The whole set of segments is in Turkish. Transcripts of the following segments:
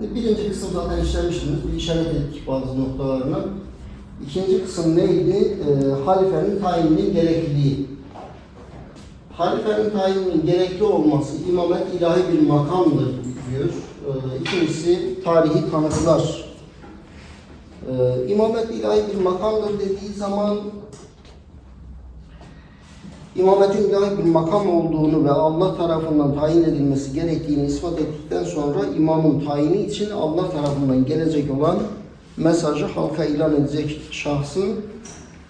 Birinci kısım zaten işlemiştiniz. Bir işaret ettik bazı noktalarına. İkinci kısım neydi? Ee, halifenin tayininin gerekliliği. Halifenin tayininin gerekli olması imamet ilahi bir makamdır diyor. Ee, ikincisi tarihi tanıklar. Ee, imamet ilahi bir makamdır dediği zaman İmametin ilahi bir makam olduğunu ve Allah tarafından tayin edilmesi gerektiğini ispat ettikten sonra imamın tayini için Allah tarafından gelecek olan mesajı halka ilan edecek şahsın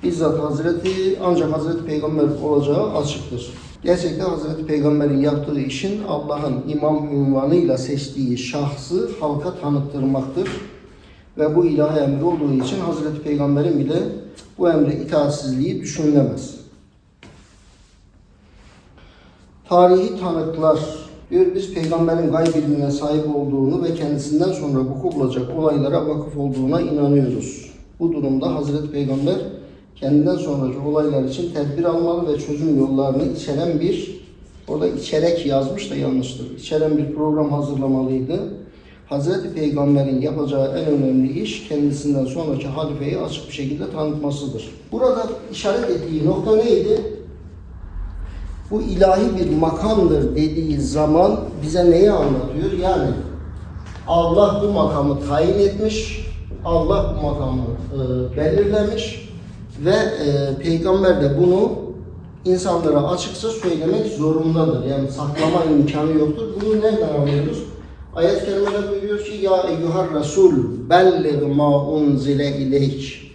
bizzat Hazreti ancak Hazreti Peygamber olacağı açıktır. Gerçekten Hazreti Peygamber'in yaptığı işin Allah'ın imam ünvanıyla seçtiği şahsı halka tanıttırmaktır. Ve bu ilahi emir olduğu için Hazreti Peygamber'in bile bu emre itaatsizliği düşünülemez. Tarihi tanıklar diyor biz peygamberin gayb ilmine sahip olduğunu ve kendisinden sonra vuku bulacak olaylara vakıf olduğuna inanıyoruz. Bu durumda Hazreti Peygamber kendinden sonraki olaylar için tedbir almalı ve çözüm yollarını içeren bir orada içerek yazmış da yanlıştır. İçeren bir program hazırlamalıydı. Hazreti Peygamber'in yapacağı en önemli iş kendisinden sonraki halifeyi açık bir şekilde tanıtmasıdır. Burada işaret ettiği nokta neydi? Bu ilahi bir makamdır dediği zaman bize neyi anlatıyor? Yani Allah bu makamı tayin etmiş, Allah bu makamı e, belirlemiş ve e, peygamber de bunu insanlara açıkça söylemek zorundadır. Yani saklama imkanı yoktur. Bunu nereden anlıyoruz? Ayet-i kerimede buyuruyor ki Ya eyyuhar Resul bellig ma unzile ileyk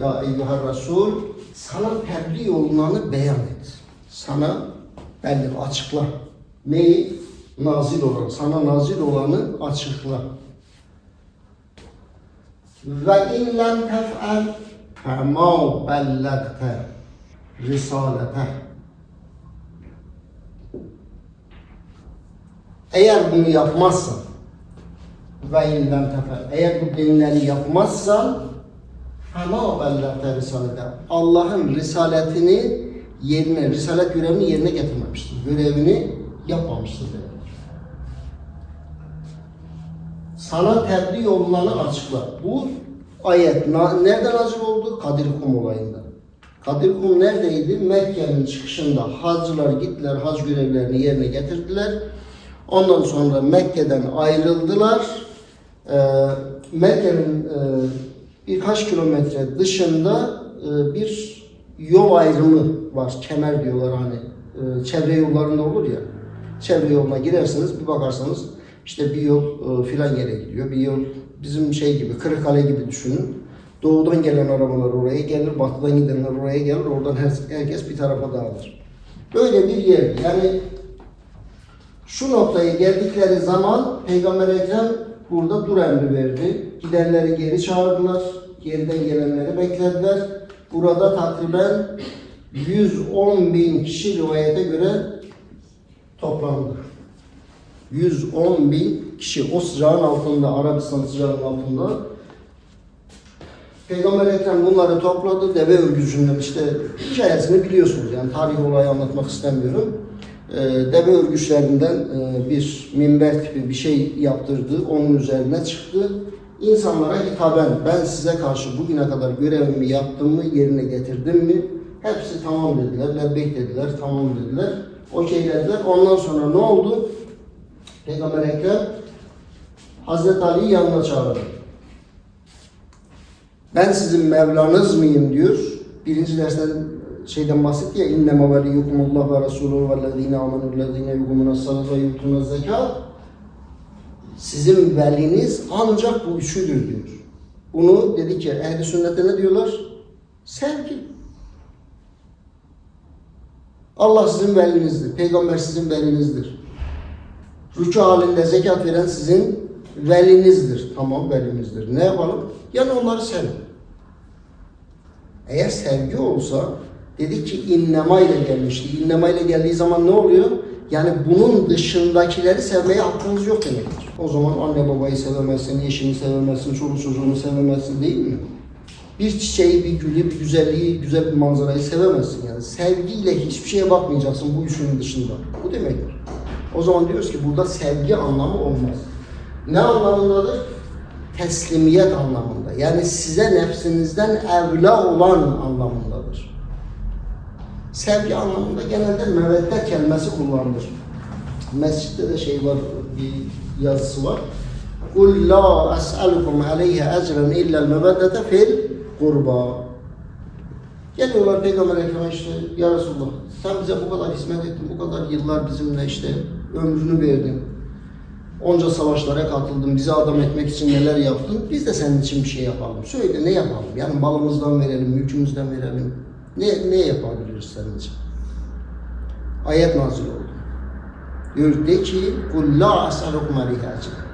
Ya eyyuhar Resul sana tebliğ olunanı beyan et. Sana belli açıkla. Neyi? Nazil olan. Sana nazil olanı açıkla. Ve in lem tef'el fema bellagte risalete. Eğer bunu yapmazsan ve in lem tef'el eğer bu denileni yapmazsan fema bellagte risalete. Allah'ın risaletini yerine, risalet görevini yerine getirmemiştir. Görevini yapmamıştır demektir. Sana tebliğ olunanı açıkla. Bu ayet nereden nazil oldu? Kadir Kum olayında. Kadir Kum neredeydi? Mekke'nin çıkışında hacılar gittiler, hac görevlerini yerine getirdiler. Ondan sonra Mekke'den ayrıldılar. Ee, Mekke'nin e, birkaç kilometre dışında e, bir yol ayrımı var. Kemer diyorlar hani. e, çevre yollarında olur ya. Çevre yoluna girerseniz bir bakarsanız işte bir yol e, filan yere gidiyor. Bir yol bizim şey gibi Kırıkkale gibi düşünün. Doğudan gelen arabalar oraya gelir, batıdan gidenler oraya gelir. Oradan her, herkes bir tarafa dağılır. Böyle bir yer. Yani şu noktaya geldikleri zaman Peygamber Ekrem burada dur emri verdi. Gidenleri geri çağırdılar. Geriden gelenleri beklediler. Burada takriben 110 bin kişi rivayete göre toplandı. 110 bin kişi o sıcağın altında, Arabistan sıcağının altında. Peygamber Ekrem bunları topladı. Deve örgüsünden işte hikayesini biliyorsunuz. Yani tarih olayı anlatmak istemiyorum. Ee, deve örgüçlerinden e, bir minber tipi bir şey yaptırdı. Onun üzerine çıktı. İnsanlara hitaben ben size karşı bugüne kadar görevimi yaptım mı, yerine getirdim mi? Hepsi tamam dediler, lebbeyk dediler, tamam dediler. Okeylediler. Ondan sonra ne oldu? Peygamber Ekrem Hazreti Ali'yi yanına çağırdı. Ben sizin Mevlanız mıyım diyor. Birinci dersten şeyden bahsetti ya innema veliyukumullah ve rasuluhu vellezine amenu lezine yukumuna salata yutuna zekat sizin veliniz ancak bu üçüdür diyor. Bunu dedi ki ehli sünnette ne diyorlar? Sevgi. Allah sizin velinizdir. Peygamber sizin velinizdir. Rükû halinde zekat veren sizin velinizdir. Tamam velimizdir. Ne yapalım? Yani onları sevin. Eğer sevgi olsa dedik ki innema ile gelmişti. İnnema ile geldiği zaman ne oluyor? Yani bunun dışındakileri sevmeye hakkınız yok demektir. O zaman anne babayı sevemezsin, eşini sevemezsin, çoluk çocuğunu sevemezsin değil mi? Bir çiçeği, bir gülü, bir güzelliği, güzel bir manzarayı sevemezsin yani. Sevgiyle hiçbir şeye bakmayacaksın bu üçünün dışında. Bu demektir. O zaman diyoruz ki burada sevgi anlamı olmaz. Ne anlamındadır? Teslimiyet anlamında. Yani size nefsinizden evla olan anlamındadır. Sevgi anlamında genelde meveddet kelimesi kullanılır. Mescitte de şey var, bir yazısı var. Kul la es'alukum aleyhe ecren illa'l meveddete fil kurba. Geliyorlar Peygamber Efendimiz'e işte Ya Resulullah sen bize bu kadar hizmet ettin, bu kadar yıllar bizimle işte ömrünü verdin. Onca savaşlara katıldın, bizi adam etmek için neler yaptın. Biz de senin için bir şey yapalım. Söyle ne yapalım? Yani malımızdan verelim, mülkümüzden verelim. Ne, ne yapabiliriz için? Ayet nazil oldu. Diyor de ki as'alukum aleyhi ecren.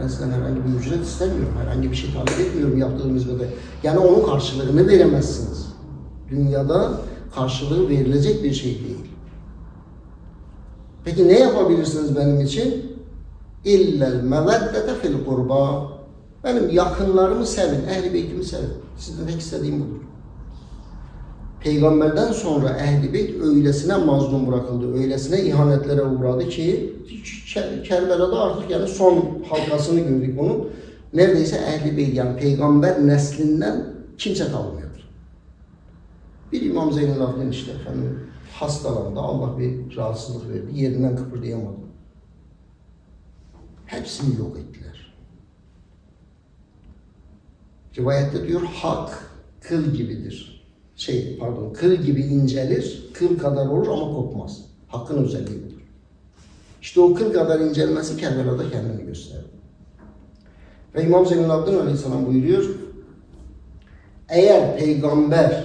Ben sizden herhangi bir ücret istemiyorum. Herhangi bir şey talep etmiyorum yaptığım hizmete. Yani onun karşılığını veremezsiniz. Dünyada karşılığı verilecek bir şey değil. Peki ne yapabilirsiniz benim için? İllel meveddete fil kurba. Benim yakınlarımı sevin, ehli beytimi sevin. Sizden tek istediğim budur. Peygamberden sonra ehli beyt öylesine mazlum bırakıldı, öylesine ihanetlere uğradı ki Ke- Kerbela'da artık yani son halkasını gördük onun. Neredeyse ehli beyt yani peygamber neslinden kimse kalmıyordu. Bir İmam Zeynel Abidin işte efendim hastalandı, Allah bir rahatsızlık verdi, yerinden kıpırdayamadı. Hepsini yok ettiler. Rivayette diyor hak kıl gibidir. Şey pardon kıl gibi incelir, kıl kadar olur ama kopmaz. Hakkın özelliği budur. İşte o kıl kadar incelmesi Kerbela'da kendini gösterdi. Ve İmam Zeynel Abidin Aleyhisselam buyuruyor. Eğer peygamber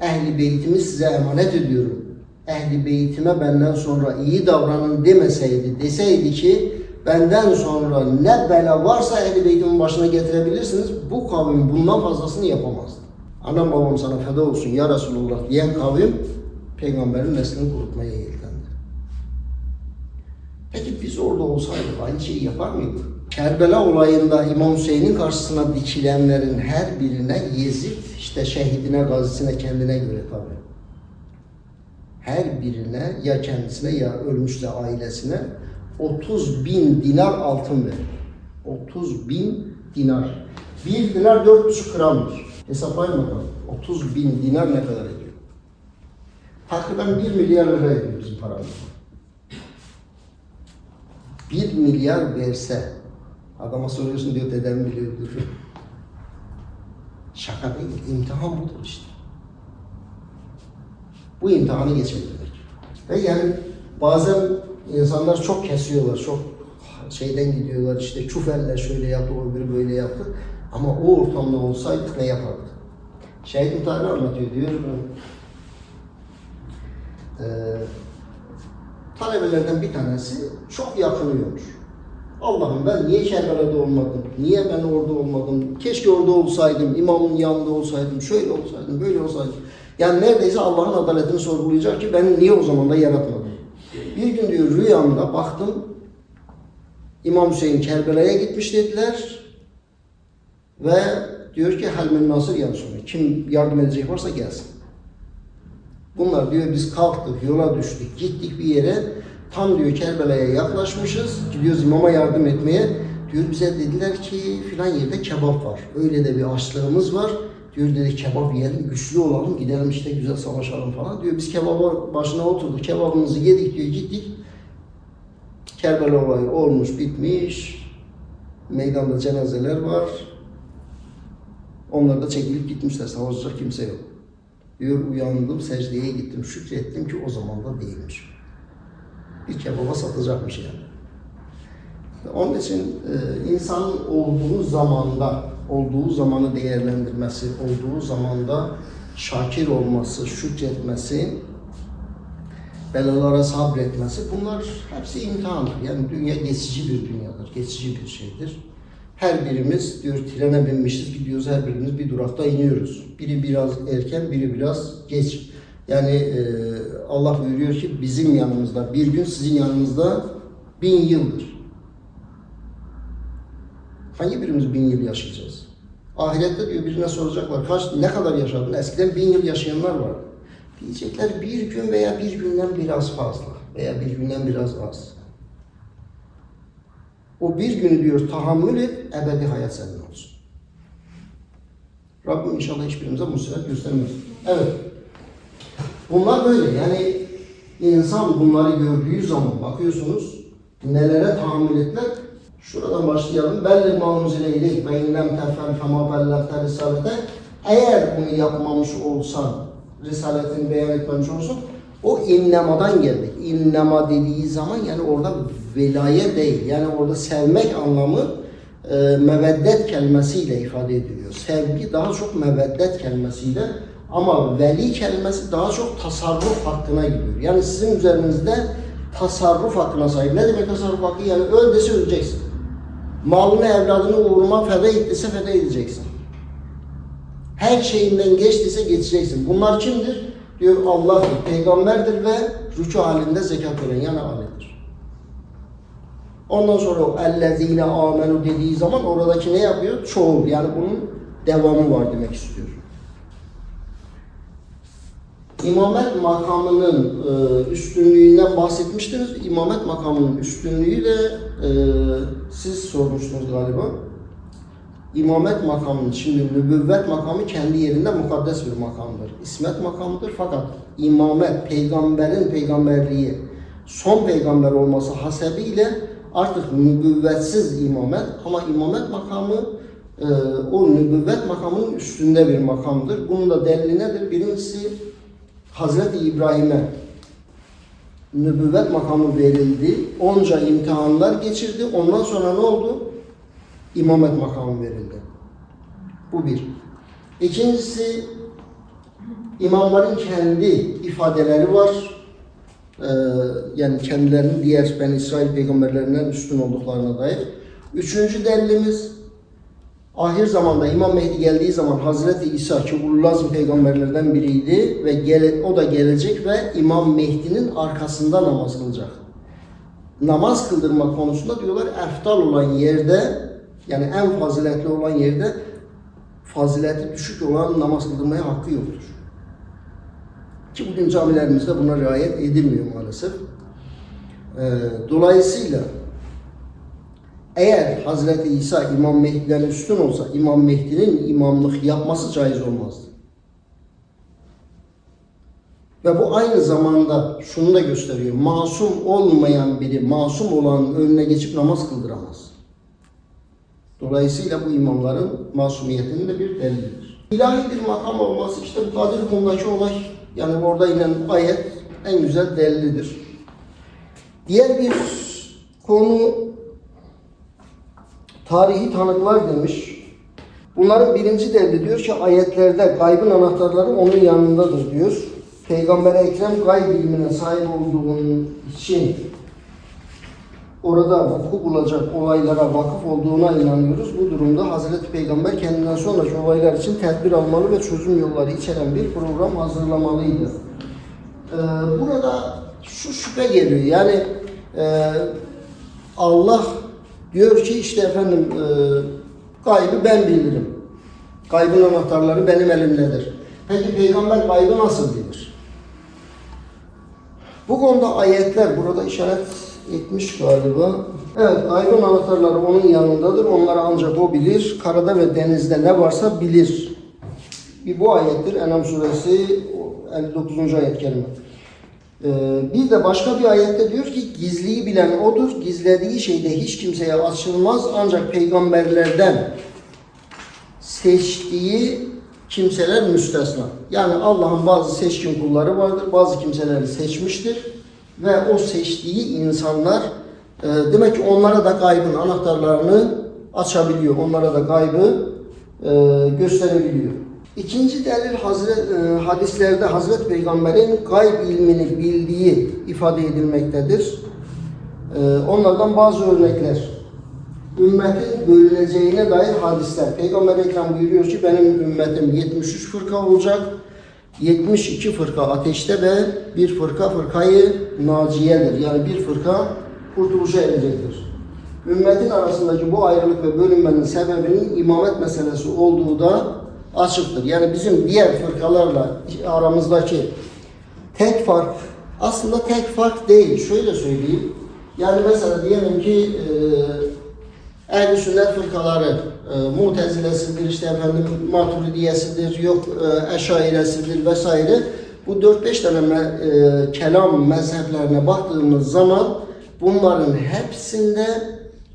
ehli beytimi size emanet ediyorum. Ehli beytime benden sonra iyi davranın demeseydi, deseydi ki benden sonra ne bela varsa ehli beytimin başına getirebilirsiniz. Bu kavim bundan fazlasını yapamazdı. Anam babam sana feda olsun ya Resulullah diyen kavim peygamberin neslini kurutmaya yeltendi. Peki biz orada olsaydık aynı şeyi yapar mıydık? Kerbela olayında İmam Hüseyin'in karşısına dikilenlerin her birine Yezid, işte şehidine, gazisine kendine göre tabi. Her birine ya kendisine ya ölmüşse ailesine 30 bin dinar altın verir. 30 bin dinar. Bir dinar 4,5 gramdır. Hesaplayın bakalım. 30 bin dinar ne kadar ediyor? Takriben 1 milyar lira ediyor bizim paramız. 1 milyar verse adama soruyorsun diyor dedem biliyordur. Şaka değil, imtihan budur işte. Bu imtihanı geçebilmek. Ve yani bazen insanlar çok kesiyorlar, çok şeyden gidiyorlar işte çufeller şöyle yaptı, o öbürü böyle yaptı. Ama o ortamda olsaydık ne yapardık? Şehit Muhtarı anlatıyor diyor. Eee talebelerden bir tanesi çok yakınıyormuş. Allah'ım ben niye Kerbela'da olmadım? Niye ben orada olmadım? Keşke orada olsaydım, imamın yanında olsaydım, şöyle olsaydım, böyle olsaydım. Yani neredeyse Allah'ın adaletini sorgulayacak ki ben niye o zaman da yaratmadım? Bir gün diyor rüyamda baktım İmam Hüseyin Kerbela'ya gitmiş dediler ve diyor ki Halmen Nasır yanı sonra kim yardım edecek varsa gelsin. Bunlar diyor biz kalktık, yola düştük, gittik bir yere. Tam diyor Kerbela'ya yaklaşmışız. Gidiyoruz imama yardım etmeye. Diyor bize dediler ki filan yerde kebap var. Öyle de bir açlığımız var. Diyor dedi kebap yiyelim, güçlü olalım, gidelim işte güzel savaşalım falan. Diyor biz kebaba başına oturduk, kebabımızı yedik diyor gittik. Kerbela olayı olmuş, bitmiş. Meydanda cenazeler var. Onlar da çekilip gitmişler, savaşacak kimse yok. Diyor uyandım, secdeye gittim, şükrettim ki o zaman da değilmiş. Bir kebaba satacakmış yani. Onun için e, insanın olduğu zamanda, olduğu zamanı değerlendirmesi, olduğu zamanda şakir olması, şükretmesi, belalara sabretmesi bunlar hepsi imtihandır. Yani dünya geçici bir dünyadır, geçici bir şeydir. Her birimiz diyor trene binmişiz gidiyoruz her birimiz bir durakta iniyoruz. Biri biraz erken biri biraz geç. Yani e, Allah buyuruyor ki bizim yanımızda bir gün sizin yanınızda bin yıldır. Hangi birimiz bin yıl yaşayacağız? Ahirette diyor birine soracaklar kaç ne kadar yaşadın? Eskiden bin yıl yaşayanlar var. Diyecekler bir gün veya bir günden biraz fazla veya bir günden biraz az. O bir günü diyor tahammül et, ebedi hayat senin olsun. Rabbim inşallah hiçbirimize musibet göstermez. Evet. Bunlar böyle yani insan bunları gördüğü zaman bakıyorsunuz nelere tahammül etmek. Şuradan başlayalım. Belli mağmuz ile ileyk ve inlem tefen fema bellekte risalete. Eğer bunu yapmamış olsan, risaletini beyan etmemiş olsun, o innemadan geldik. İnnema dediği zaman yani orada velaye değil. Yani orada sevmek anlamı e, meveddet kelimesiyle ifade ediliyor. Sevgi daha çok meveddet kelimesiyle ama veli kelimesi daha çok tasarruf hakkına gidiyor. Yani sizin üzerinizde tasarruf hakkına sahip. Ne demek tasarruf hakkı? Yani öl dese öleceksin. Malını, evladını uğruna feda ettiyse feda edeceksin. Her şeyinden geçtiyse geçeceksin. Bunlar kimdir? Diyor Allah'dır, peygamberdir ve rükû halinde zekat veren yani aledir. Ondan sonra o ellezine amenu dediği zaman oradaki ne yapıyor? Çoğul. Yani bunun devamı var demek istiyor. İmamet makamının e, üstünlüğünden bahsetmiştiniz. İmamet makamının üstünlüğüyle e, siz sormuştunuz galiba. İmamet makamının, şimdi nübüvvet makamı kendi yerinde mukaddes bir makamdır. İsmet makamıdır fakat imamet, peygamberin peygamberliği, son peygamber olması hasebiyle artık nübüvvetsiz imamet ama imamet makamı e, o nübüvvet makamının üstünde bir makamdır. Bunun da delili nedir? Birincisi Hazreti İbrahim'e nübüvvet makamı verildi. Onca imtihanlar geçirdi. Ondan sonra ne oldu? İmamet makamı verildi. Bu bir. İkincisi imamların kendi ifadeleri var. Ee, yani kendilerinin diğer Ben İsrail peygamberlerinden üstün olduklarına dair. Üçüncü delilimiz ahir zamanda İmam Mehdi geldiği zaman Hazreti İsa ki ululazm peygamberlerden biriydi ve gele, o da gelecek ve İmam Mehdi'nin arkasında namaz kılacak. Namaz kıldırma konusunda diyorlar eftal olan yerde yani en faziletli olan yerde fazileti düşük olan namaz kıldırmaya hakkı yoktur. Ki bugün camilerimizde buna riayet edilmiyor maalesef. Ee, dolayısıyla eğer Hazreti İsa İmam Mehdi'den üstün olsa İmam Mehdi'nin imamlık yapması caiz olmazdı. Ve bu aynı zamanda şunu da gösteriyor. Masum olmayan biri masum olanın önüne geçip namaz kıldıramaz. Dolayısıyla bu imamların masumiyetinin de bir delilidir. İlahi bir makam olması işte bu Kadir Kum'daki olay yani orada inen ayet en güzel delilidir. Diğer bir konu tarihi tanıklar demiş. Bunların birinci delili diyor ki ayetlerde gaybın anahtarları onun yanındadır diyor. Peygamber Ekrem gayb ilmine sahip olduğunun için orada vuku bulacak olaylara vakıf olduğuna inanıyoruz. Bu durumda Hazreti Peygamber kendinden sonraki olaylar için tedbir almalı ve çözüm yolları içeren bir program hazırlamalıydı. Ee, burada şu şüphe geliyor. Yani e, Allah diyor ki işte efendim e, gaybı ben bilirim. Gaybın anahtarları benim elimdedir. Peki peygamber gaybı nasıl bilir? Bu konuda ayetler burada işaret etmiş galiba. Evet, gaybın anahtarları onun yanındadır. Onları ancak o bilir. Karada ve denizde ne varsa bilir. Bir bu ayettir. Enam suresi 59. ayet kelime. Ee, bir de başka bir ayette diyor ki gizliyi bilen odur. Gizlediği şeyde hiç kimseye açılmaz. Ancak peygamberlerden seçtiği kimseler müstesna. Yani Allah'ın bazı seçkin kulları vardır. Bazı kimseleri seçmiştir. Ve o seçtiği insanlar e, demek ki onlara da gaybın anahtarlarını açabiliyor. Onlara da gaybı e, gösterebiliyor. İkinci delil Hazret, e, hadislerde Hazret Peygamber'in gayb ilmini bildiği ifade edilmektedir. E, onlardan bazı örnekler. Ümmetin bölüneceğine dair hadisler. Peygamber Ekrem buyuruyor ki benim ümmetim 73 fırka olacak. 72 fırka ateşte ve bir fırka fırkayı naciyedir. Yani bir fırka kurtuluşa erecektir. Ümmetin arasındaki bu ayrılık ve bölünmenin sebebinin imamet meselesi olduğu da açıktır. Yani bizim diğer fırkalarla aramızdaki tek fark aslında tek fark değil. Şöyle söyleyeyim. Yani mesela diyelim ki Ehl-i sünnet fırkaları, e, mutezilesidir, işte efendim maturidiyesidir, yok e, eşairesidir vesaire. Bu 4-5 tane me- e, kelam mezheplerine baktığımız zaman bunların hepsinde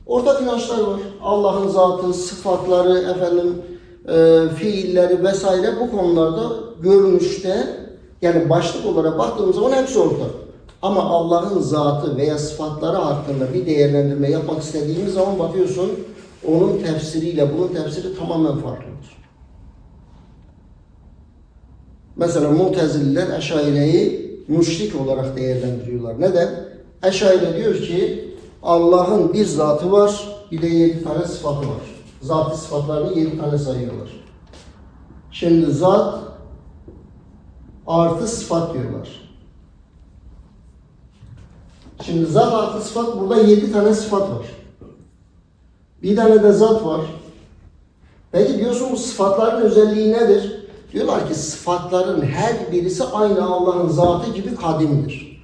ortak inançlar var. Allah'ın zatı, sıfatları, efendim e, fiilleri vesaire bu konularda görünüşte yani başlık olarak baktığımız zaman hepsi ortak. Ama Allah'ın zatı veya sıfatları hakkında bir değerlendirme yapmak istediğimiz zaman bakıyorsun onun tefsiriyle bunun tefsiri tamamen farklıdır. Mesela Mu'tezililer Eşaire'yi müşrik olarak değerlendiriyorlar. Neden? Eşaire diyor ki Allah'ın bir zatı var, bir de yedi tane sıfatı var. Zatı sıfatlarını yedi tane sayıyorlar. Şimdi zat artı sıfat diyorlar. Şimdi zat artı sıfat burada yedi tane sıfat var. Bir tane de zat var. Peki diyorsun sıfatların özelliği nedir? Diyorlar ki sıfatların her birisi aynı Allah'ın zatı gibi kadimdir.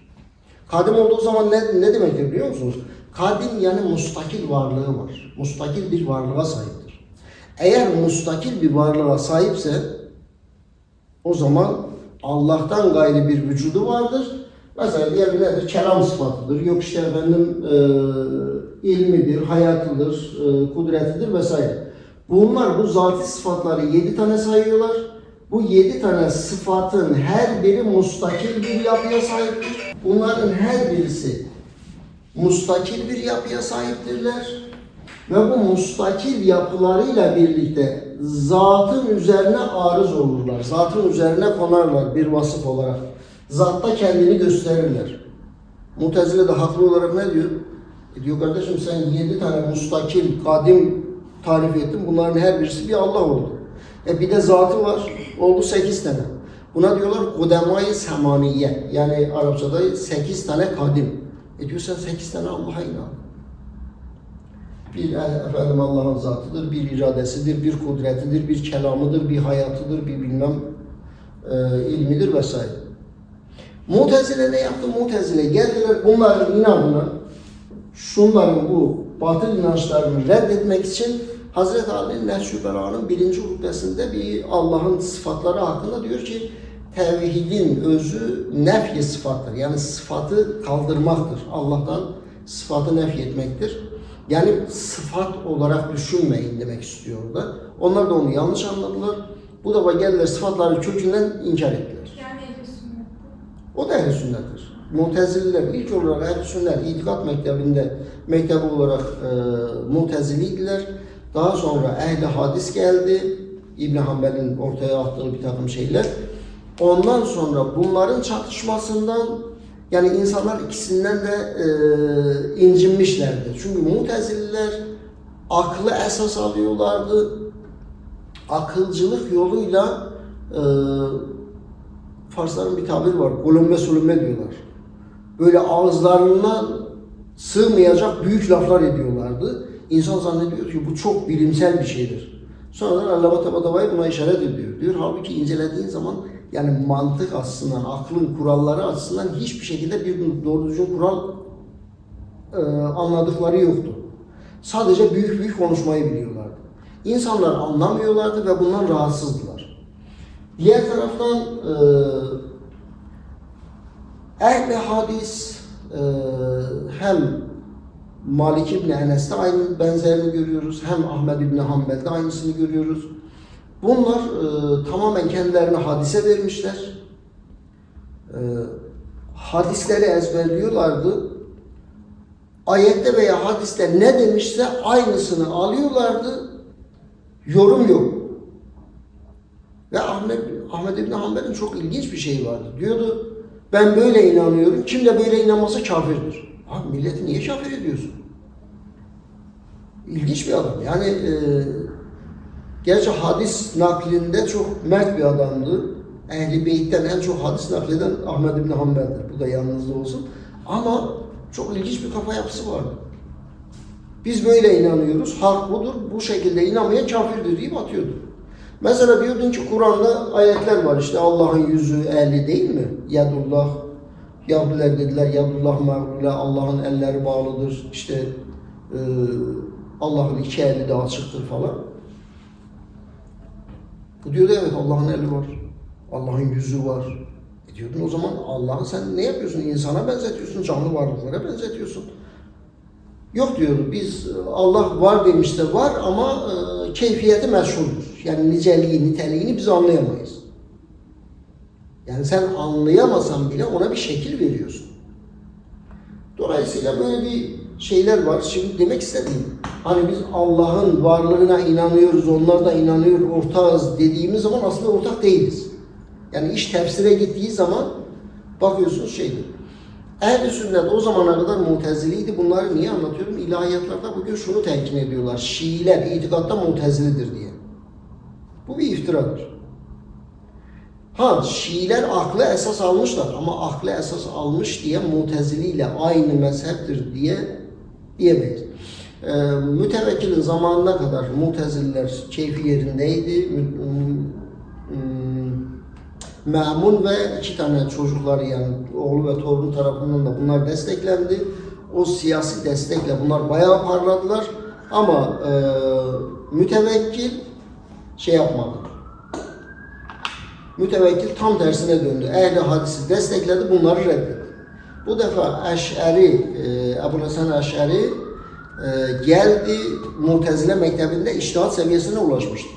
Kadim olduğu zaman ne, ne demektir biliyor musunuz? Kadim yani mustakil varlığı var. Mustakil bir varlığa sahiptir. Eğer mustakil bir varlığa sahipse o zaman Allah'tan gayri bir vücudu vardır. Mesela diğer nedir? Kelam sıfatıdır. Yok işte efendim e, ilmidir, hayatıdır, e, kudretidir vesaire. Bunlar bu zati sıfatları yedi tane sayıyorlar. Bu yedi tane sıfatın her biri mustakil bir yapıya sahiptir. Bunların her birisi mustakil bir yapıya sahiptirler. Ve bu mustakil yapılarıyla birlikte zatın üzerine arız olurlar. Zatın üzerine konarlar bir vasıf olarak. Zatta kendini gösterirler. Mutezile de haklı olarak ne diyor? E diyor kardeşim sen yedi tane mustakil, kadim tarif ettin. Bunların her birisi bir Allah oldu. E bir de zatı var. Oldu sekiz tane. Buna diyorlar kudemayı semaniye. Yani Arapçada sekiz tane kadim. E diyor sen sekiz tane Allah'a inan. Bir e, efendim Allah'ın zatıdır, bir iradesidir, bir kudretidir, bir kelamıdır, bir hayatıdır, bir bilmem e, ilmidir vesaire. Mutezile ne yaptı? Mutezile geldiler bunların inanını, şunların bu batıl inançlarını reddetmek için Hazreti Ali'nin Nehşü Bela'nın birinci hutbesinde bir Allah'ın sıfatları hakkında diyor ki tevhidin özü nefye sıfattır. Yani sıfatı kaldırmaktır. Allah'tan sıfatı nefy etmektir. Yani sıfat olarak düşünmeyin demek istiyor orada. Onlar da onu yanlış anladılar. Bu da geldiler sıfatları kökünden inkar ettiler. Yani ehl. O da ehl sünnettir. Mutezililer ilk olarak ehl sünnet itikat mektebinde mektebi olarak e, muteziliydiler. Daha sonra ehli hadis geldi. İbn Hanbel'in ortaya attığı bir takım şeyler. Ondan sonra bunların çatışmasından yani insanlar ikisinden de e, incinmişlerdi. Çünkü mutezililer aklı esas alıyorlardı. Akılcılık yoluyla e, Farsların bir tabiri var. Golümme sulümme diyorlar. Böyle ağızlarından sığmayacak büyük laflar ediyorlardı. İnsan zannediyor ki bu çok bilimsel bir şeydir. Sonradan Allama Tabatabai buna işaret ediyor. Diyor halbuki incelediğin zaman yani mantık açısından, aklın kuralları açısından hiçbir şekilde bir doğru düzgün kural e, anladıkları yoktu. Sadece büyük büyük konuşmayı biliyorlardı. İnsanlar anlamıyorlardı ve bundan rahatsızdılar. Diğer taraftan e, ehl hadis e, hem Malik İbni Enes'te aynı benzerini görüyoruz. Hem Ahmed İbni Hanbel'de aynısını görüyoruz. Bunlar e, tamamen kendilerini hadise vermişler. E, hadisleri ezberliyorlardı. Ayette veya hadiste ne demişse aynısını alıyorlardı. Yorum yok. Ve Ahmet, Ahmet İbni Hanbel'in çok ilginç bir şeyi vardı. Diyordu ben böyle inanıyorum. Kim de böyle inanmasa kafirdir. Abi milleti niye kafir ediyorsun? İlginç bir adam. Yani e, gerçi hadis naklinde çok mert bir adamdı. Ehli Beyt'ten en çok hadis nakleden Ahmed İbni Hanbel'dir. Bu da yalnızlığı olsun. Ama çok ilginç bir kafa yapısı vardı. Biz böyle inanıyoruz. Hak budur. Bu şekilde inanmayan kafirdir deyip atıyordu. Mesela diyordun ki Kur'an'da ayetler var işte Allah'ın yüzü eli değil mi? Yadullah. Yahudiler dediler Yadullah mağlule Allah'ın elleri bağlıdır. İşte e, Allah'ın iki eli de açıktır falan. Bu diyordu evet Allah'ın eli var. Allah'ın yüzü var. E diyordun o zaman Allah'ı sen ne yapıyorsun? İnsana benzetiyorsun, canlı varlıklara benzetiyorsun. Yok diyordu biz Allah var demişse var ama e, keyfiyeti meşhurdur. Yani niceliği, niteliğini biz anlayamayız. Yani sen anlayamasan bile ona bir şekil veriyorsun. Dolayısıyla böyle bir şeyler var. Şimdi demek istediğim hani biz Allah'ın varlığına inanıyoruz, onlar da inanıyor, ortağız dediğimiz zaman aslında ortak değiliz. Yani iş tefsire gittiği zaman bakıyorsunuz şeydir. Ehl-i sünnet o zamana kadar muteziliydi. Bunları niye anlatıyorum? İlahiyatlarda bugün şunu telkin ediyorlar. Şiiler itikatta mutezilidir diye. Bu bir iftiradır. Ha Şiiler aklı esas almışlar ama aklı esas almış diye Mutezili ile aynı mezheptir diye diyemeyiz. Ee, mütevekkilin zamanına kadar Mutezililer keyfi yerindeydi. Mü- m- Memun ve iki tane çocukları yani oğlu ve torunu tarafından da bunlar desteklendi. O siyasi destekle bunlar bayağı parladılar. Ama e, mütevekkil şey yapmadı. Mütevekkil tam tersine döndü. Ehli hadisi destekledi, bunları reddetti. Bu defa Eş'eri, e, Ebu Hasan Eş'eri e, geldi Mutezile mektebinde iştihat seviyesine ulaşmıştı.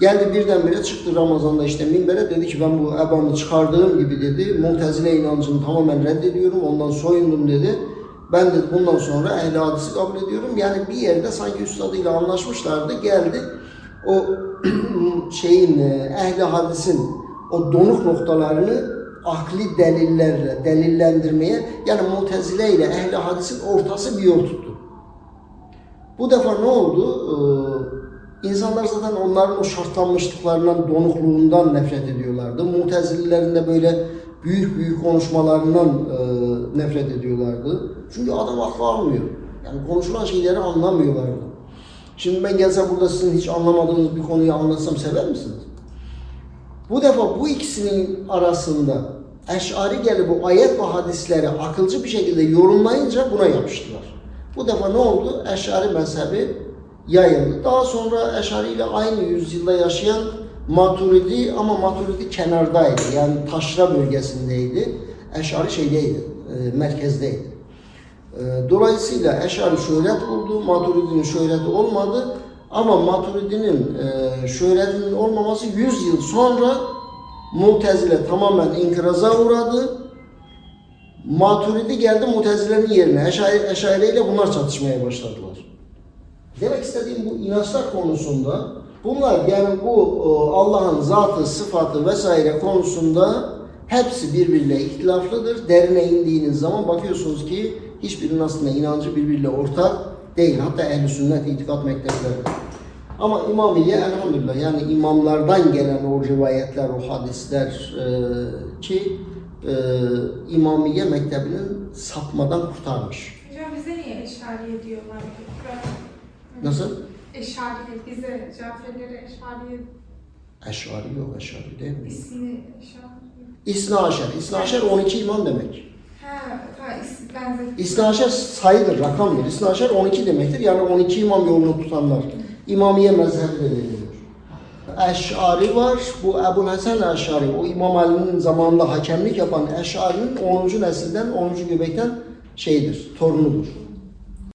Geldi birdenbire çıktı Ramazan'da işte minbere dedi ki ben bu ebamı çıkardığım gibi dedi Mutezile inancını tamamen reddediyorum ondan soyundum dedi. Ben dedi bundan sonra ehli hadisi kabul ediyorum. Yani bir yerde sanki üstadıyla anlaşmışlardı. Geldi o şeyin e, ehli hadisin o donuk noktalarını akli delillerle delillendirmeye yani Mutezile ile ehli hadisin ortası bir yol tuttu. Bu defa ne oldu? Ee, insanlar zaten onların o şartlanmışlıklarından, donukluğundan nefret ediyorlardı. Mutezililerin de böyle büyük büyük konuşmalarından e, nefret ediyorlardı. Çünkü adam aklı almıyor. Yani konuşulan şeyleri anlamıyorlardı. Şimdi ben gelsem burada sizin hiç anlamadığınız bir konuyu anlatsam sever misiniz? Bu defa bu ikisinin arasında Eş'ari gelip bu ayet ve hadisleri akılcı bir şekilde yorumlayınca buna yapıştılar. Bu defa ne oldu? Eş'ari mezhebi yayıldı. Daha sonra Eş'ari ile aynı yüzyılda yaşayan Maturidi ama Maturidi kenardaydı. Yani taşra bölgesindeydi. Eş'ari şeydeydi, e, merkezdeydi. E, Dolayısıyla Eş'ari şöhret buldu, Maturidi'nin şöhreti olmadı. Ama Maturidi'nin e, şöhretinin olmaması 100 yıl sonra Mutezile tamamen inkıraza uğradı. Maturidi geldi Mutezile'nin yerine. Eşari, Eşari ile bunlar çatışmaya başladılar. Demek istediğim bu inançlar konusunda bunlar yani bu e, Allah'ın zatı, sıfatı vesaire konusunda hepsi birbiriyle ihtilaflıdır. Derine indiğiniz zaman bakıyorsunuz ki hiçbirinin aslında inancı birbiriyle ortak değil. Hatta ehl sünnet itikat mektepleri. Ama İmamiye elhamdülillah yani imamlardan gelen o rivayetler, o hadisler e, ki e, İmamiye mektebinin sapmadan kurtarmış. Hocam bize niye eşariye diyorlar? Nasıl? Eşariye, bize Caferlere eşariye Eşari yok, eşari değil mi? ismi eşariye. İsna Aşer. İsna Aşer 12 imam demek. Ha, ha is, benzettim. İsna Aşer sayıdır, rakamdır. İsna Aşer 12 demektir. Yani 12 imam yolunu tutanlar. İmamiye mezhebi de deniliyor. Eş'ari var. Bu Ebu Hasan Eş'ari. O İmam Ali'nin zamanında hakemlik yapan Eş'ari'nin 10. nesilden, 10. göbekten şeydir, torunudur.